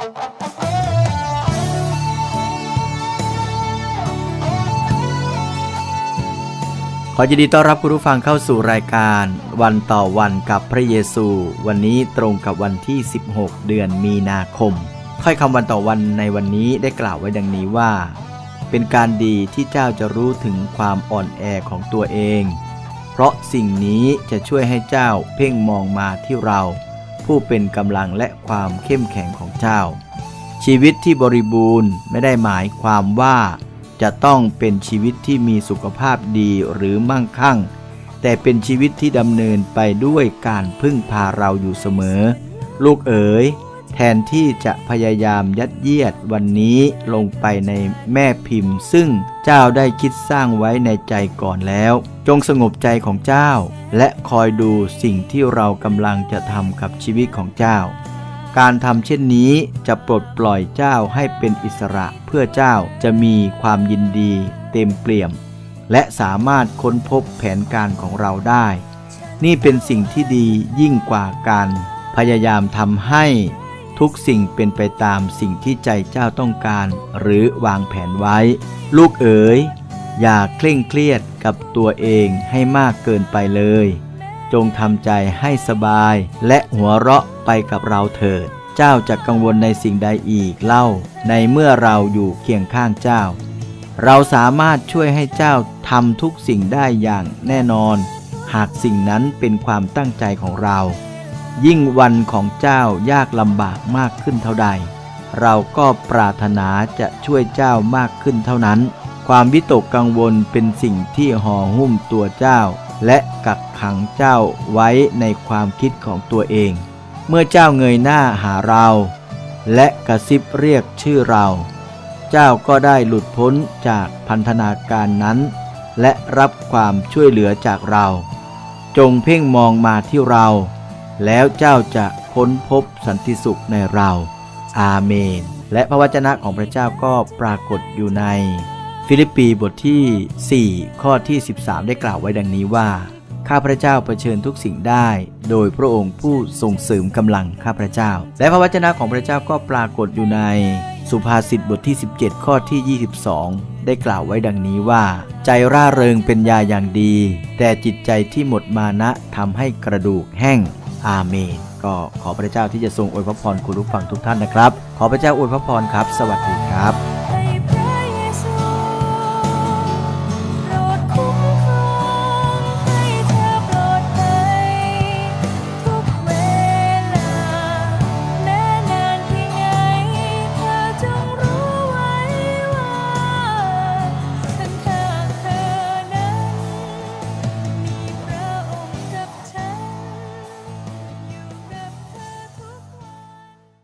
ขอยินดีต้อนรับคุณผู้ฟังเข้าสู่รายการวันต่อวันกับพระเยซู วันนี้ตรงกับวันที่ 16 เดือนมีนาคม ค่อยคำวันต่อวันในวันนี้ได้กล่าวไว้ดังนี้ว่า เป็นการดีที่เจ้าจะรู้ถึงความอ่อนแอของตัวเอง เพราะสิ่งนี้จะช่วยให้เจ้าเพ่งมองมาที่เรา ผู้เป็นกำลังและความเข้มแข็งของเจ้า ชีวิตที่บริบูรณ์ไม่ได้หมายความว่า จะต้องเป็นชีวิตที่มีสุขภาพดีหรือมั่งคั่ง แต่เป็นชีวิตที่ดำเนินไปด้วยการพึ่งพาเราอยู่เสมอ ลูกเอ๋ย แทนที่จะพยายามยัดเยียดวันนี้ลงไปในแม่พิมพ์ ซึ่งเจ้าได้คิดสร้างไว้ในใจก่อนแล้ว จงสงบใจของเจ้า และคอยดูสิ่งที่เรากำลังจะทำกับชีวิตของเจ้า การทำเช่นนี้จะปลดปล่อยเจ้าให้เป็นอิสระเพื่อเจ้าจะมีความยินดีเต็มเปี่ยม และสามารถค้นพบแผนการของเราได้ นี่เป็นสิ่งที่ดียิ่งกว่าการพยายามทำให้ ทุกสิ่งเป็นไปตามสิ่งที่ใจเจ้าต้องการ หรือวางแผนไว้ ลูกเอ๋ย อย่าเคร่งเครียดกับตัวเองให้มากเกินไปเลย จงทำใจให้สบายและหัวเราะไปกับเราเถิด เจ้าจะกังวลในสิ่งใดอีกเล่า ในเมื่อเราอยู่เคียงข้างเจ้า เราสามารถช่วยให้เจ้าทำทุกสิ่งได้อย่างแน่นอน หากสิ่งนั้นเป็นความตั้งใจของเรา ยิ่งวันของเจ้ายากลำบากมากขึ้นเท่าใด เราก็ปรารถนาจะช่วยเจ้ามากขึ้นเท่านั้น ความวิตกกังวลเป็นสิ่งที่ห่อหุ้มตัวเจ้า และกักขังเจ้าไว้ในความคิดของตัวเอง เมื่อเจ้าเงยหน้าหาเรา และกระซิบเรียกชื่อเรา เจ้าก็ได้หลุดพ้นจากพันธนาการนั้น และรับความช่วยเหลือจากเรา จงเพ่งมองมาที่เรา แล้วเจ้าจะค้นพบสันติสุขในเรา อาเมน และพระวจนะของพระเจ้าก็ปรากฏอยู่ใน ฟิลิปปีบทที่ 4 ข้อที่ 13 ได้กล่าวไว้ดังนี้ว่า ข้าพระเจ้าเผชิญทุกสิ่งได้ โดยพระองค์ผู้ทรงเสริมกำลังข้าพระเจ้า และพระวจนะของพระเจ้าก็ปรากฏอยู่ใน สุภาษิตบทที่ 17 ข้อที่ 22ได้กล่าวไว้ดังนี้ว่า ใจร่าเริงเป็นยาอย่างดี แต่จิตใจที่หมดมานะทำให้กระดูกแห้ง อาเมนก็ขอพระเจ้าที่จะทรงอวยพระพรคุณผู้ฟังทุกท่านนะครับ ขอพระเจ้าอวยพระพรครับ สวัสดีครับ